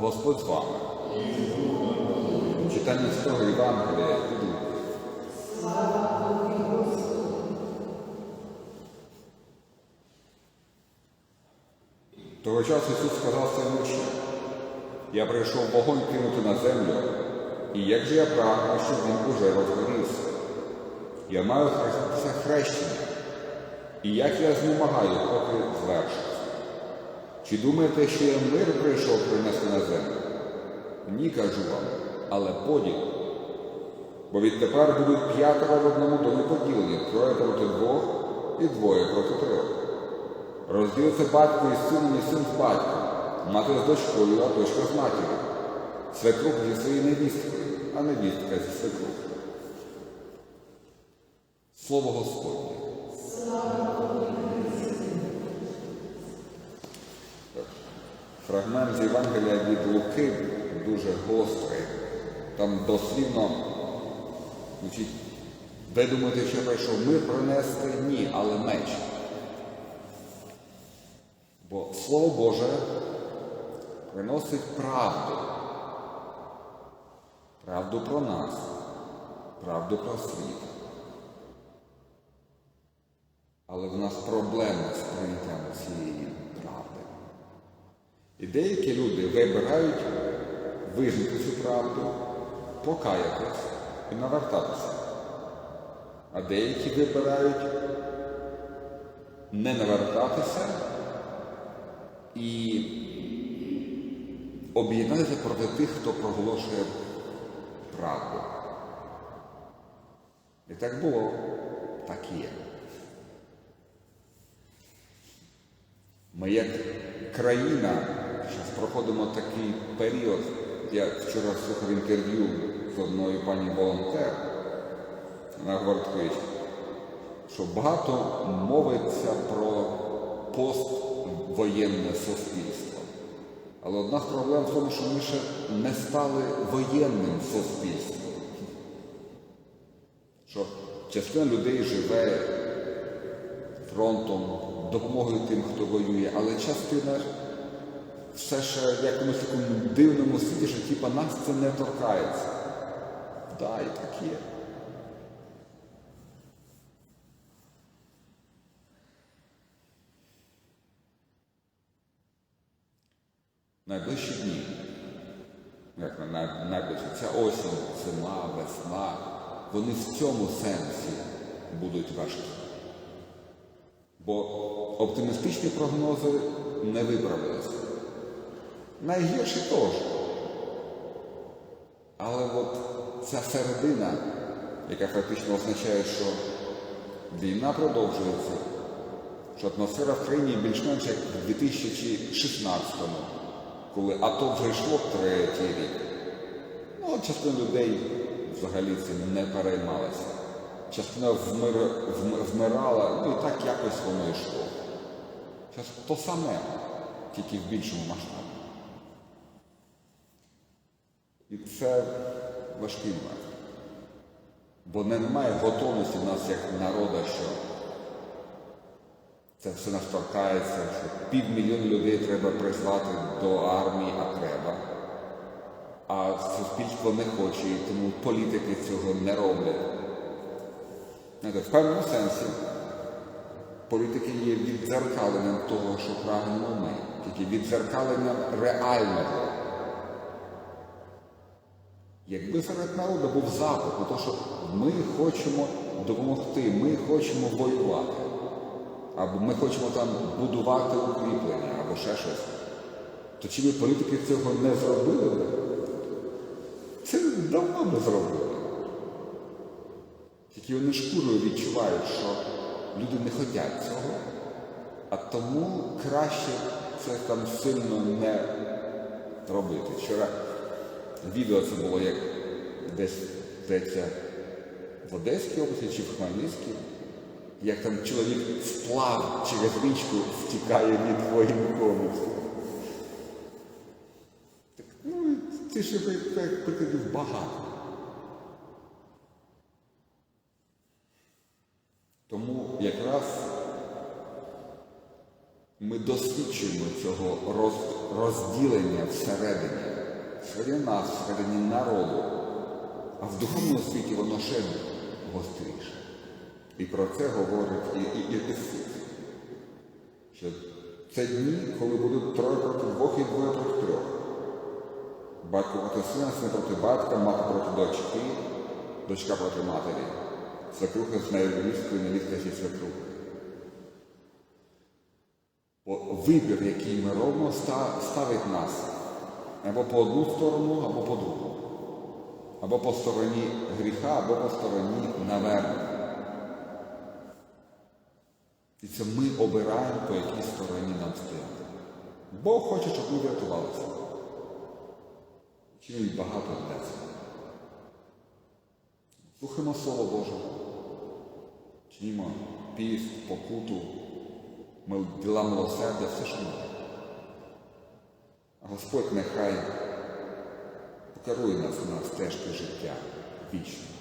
Господь з вами. Читання святого Євангелія від. Того часу Ісус сказав своїм учням, я прийшов вогонь кинути на землю, і як же я прагну, щоб він уже розгорівся. Я маю хреститися хрещення, і як я знемагаю, поки звершиться. Чи думаєте, що я мир прийшов принести на землю? Ні, кажу вам, але поділ. Бо відтепер будуть п'ятеро в одному домі поділені, троє проти двох і двоє проти трьох. Розділиться батько із сином і син з батьком, мати з дочкою, а дочка з матір'ю, свекрух зі своєю невісткою, а невістка зі свекрухою. Слово Господнє. Фрагмент з Євангелія від Луки дуже гострий. Там дослівно звучить, ви думаєте, що прийшов мир принести? Ні, але меч. Бо Слово Боже приносить правду. Правду про нас, правду про світ. Але в нас проблеми з прийняттям цієї. І деякі люди вибирають визнати цю правду, покаятись і навертатися. А деякі вибирають не навертатися і об'єднатися проти тих, хто проголошує правду. І так було, так і є. Ми як країна зараз проходимо такий період. Я вчора слухав інтерв'ю з одною пані волонтер. Вона говорить, що багато мовиться про поствоєнне суспільство. Але одна з проблем в тому, що ми ще не стали воєнним суспільством. Що частина людей живе фронтом, допомогою тим, хто воює, але частина все ще в якомусь такому дивному світі, що типа нас це не торкається. Да, і так є. Найближчі дні, як на найближчі, ця осінь, зима, весна, вони в цьому сенсі будуть важкі. Бо оптимістичні прогнози не виправилися. Найгірші теж. Але от ця середина, яка фактично означає, що війна продовжується, що атмосфера в країні більш-менш як в 2016-му, коли АТО вже йшло третій рік. Ну, частина людей взагалі цим не переймалася. Частина вмир... вмирала, ну і так якось воно йшло. Зараз то саме, тільки в більшому масштабі. І це важкий момент. Бо немає готовності в нас як народа, що це все нас торкається, що півмільйона людей треба призвати до армії, а треба. А суспільство не хоче, і тому політики цього не роблять. В певному сенсі політики є віддзеркаленням того, що прагнемо ми, тільки віддзеркаленням реального. Якби серед народу був запит, на те, що ми хочемо допомогти, ми хочемо воювати, або ми хочемо там будувати укріплення, або ще щось, то чи ви політики цього не зробили? Це давно не зробили. Тільки вони шкурою відчувають, що люди не хочуть цього, а тому краще це там сильно не робити. Вчора відео це було як десь здається, в Одеській області чи в Хмельницькій, як там чоловік сплав через річку втікає від воєнкомів. Так, ну, це ще прикладів багато. Тому якраз ми досвідчуємо цього розділення всередині, нас, всередині народу, а в духовному світі воно ще гостріше. І про це говорить і, і, і Ісус. Що це дні, коли будуть троє проти двох і двоє проти трьох. Батько проти сина, син проти батька, мати проти дочки, дочка проти матері, свекруха з невісткою, невістка зі свекрухою. Бо вибір, який ми робимо, ставить нас або по одну сторону, або по другу. Або по стороні гріха, або по стороні навернення. І це ми обираємо, по якій стороні нам стояти. Бог хоче, щоб ми врятувалися. Чинить багато для. Слухаємо Слово Боже. Чинімо піст, покуту, діла милосердя, все, що можемо. Господь нехай покерує нас на стежки життя вічно.